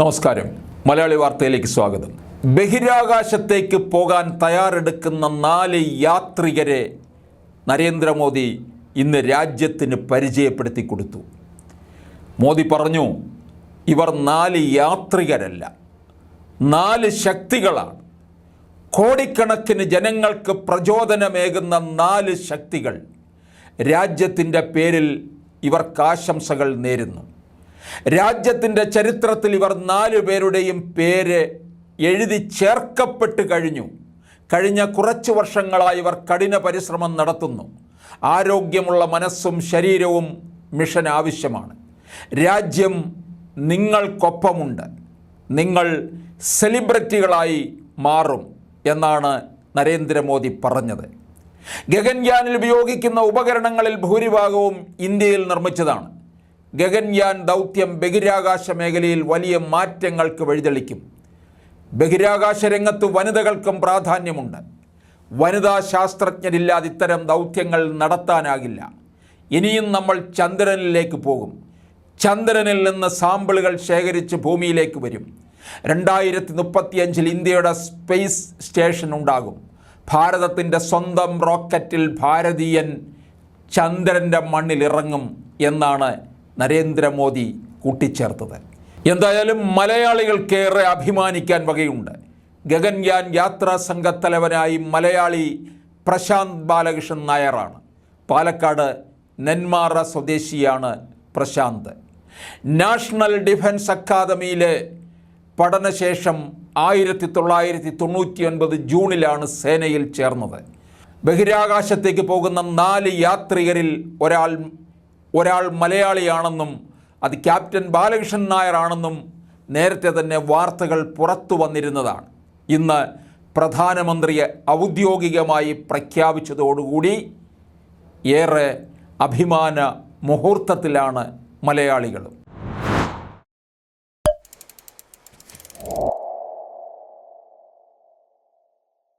നമസ്കാരം. മലയാളി വാർത്തയിലേക്ക് സ്വാഗതം. ബഹിരാകാശത്തേക്ക് പോകാൻ തയ്യാറെടുക്കുന്ന നാല് യാത്രികരെ നരേന്ദ്രമോദി ഇന്ന് രാജ്യത്തിന് പരിചയപ്പെടുത്തി കൊടുത്തു. മോദി പറഞ്ഞു ഇവർ നാല് യാത്രികരല്ല. നാല് ശക്തികളാണ്. കോടിക്കണക്കിന് ജനങ്ങൾക്ക് പ്രചോദനമേകുന്ന നാല് ശക്തികൾ. രാജ്യത്തിന്റെ പേരിൽ ഇവർക്ക് ആശംസകൾ നേരുന്നു. രാജ്യത്തിന്റെ ചരിത്രത്തിൽ ഇവർ നാലു പേരുടെയും പേര് എഴുതി ചേർക്കപ്പെട്ട് കഴിഞ്ഞു. കഴിഞ്ഞ കുറച്ച് വർഷങ്ങളായി ഇവർ കഠിന പരിശ്രമം നടത്തുന്നു. ആരോഗ്യമുള്ള മനസ്സും ശരീരവും മിഷൻ ആവശ്യമാണ്. രാജ്യം നിങ്ങൾക്കൊപ്പമുണ്ട്. നിങ്ങൾ സെലിബ്രിറ്റികളായി മാറും എന്നാണ് നരേന്ദ്രമോദി പറഞ്ഞത്. ഗഗൻയാനിൽ ഉപയോഗിക്കുന്ന ഉപകരണങ്ങളിൽ ഭൂരിഭാഗവും ഇന്ത്യയിൽ നിർമ്മിച്ചതാണ്. ഗഗൻയാൻ ദൗത്യം ബഹിരാകാശ മേഖലയിൽ വലിയ മാറ്റങ്ങൾക്ക് വഴിതെളിക്കും. ബഹിരാകാശ രംഗത്ത് വനിതകൾക്കും പ്രാധാന്യമുണ്ട്. വനിതാ ശാസ്ത്രജ്ഞരില്ലാതെ ഇത്തരം ദൗത്യങ്ങൾ നടത്താനാകില്ല. ഇനിയും നമ്മൾ ചന്ദ്രനിലേക്ക് പോകും. ചന്ദ്രനിൽ നിന്ന് സാമ്പിളുകൾ ശേഖരിച്ച് ഭൂമിയിലേക്ക് വരും. രണ്ടായിരത്തി മുപ്പത്തിയഞ്ചിൽ ഇന്ത്യയുടെ സ്പേസ് സ്റ്റേഷൻ ഉണ്ടാകും. ഭാരതത്തിന്റെ സ്വന്തം റോക്കറ്റിൽ ഭാരതീയൻ ചന്ദ്രന്റെ മണ്ണിലിറങ്ങും എന്നാണ് നരേന്ദ്രമോദി കൂട്ടിച്ചേർത്തത്. എന്തായാലും മലയാളികൾക്കേറെ അഭിമാനിക്കാൻ വകയുണ്ട്. ഗഗൻയാൻ യാത്രാ സംഘത്തലവനായി മലയാളി പ്രശാന്ത് ബാലകൃഷ്ണൻ നായറാണ് പാലക്കാട് നെന്മാറ സ്വദേശിയാണ് പ്രശാന്ത്. നാഷണൽ ഡിഫൻസ് അക്കാദമിയിലെ പഠനശേഷം ആയിരത്തി തൊള്ളായിരത്തി തൊണ്ണൂറ്റി ഒൻപത് ജൂണിലാണ് സേനയിൽ ചേർന്നത്. ബഹിരാകാശത്തേക്ക് പോകുന്ന നാല് യാത്രികരിൽ ഒരാൾ ഒരാൾ മലയാളിയാണെന്നും അത് ക്യാപ്റ്റൻ ബാലകൃഷ്ണൻ നായരാണെന്നും നേരത്തെ തന്നെ വാർത്തകൾ പുറത്തു വന്നിരുന്നതാണ്. ഇന്ന് പ്രധാനമന്ത്രിയെ ഔദ്യോഗികമായി പ്രഖ്യാപിച്ചതോടുകൂടി ഏറെ അഭിമാന മുഹൂർത്തത്തിലാണ് മലയാളികളും.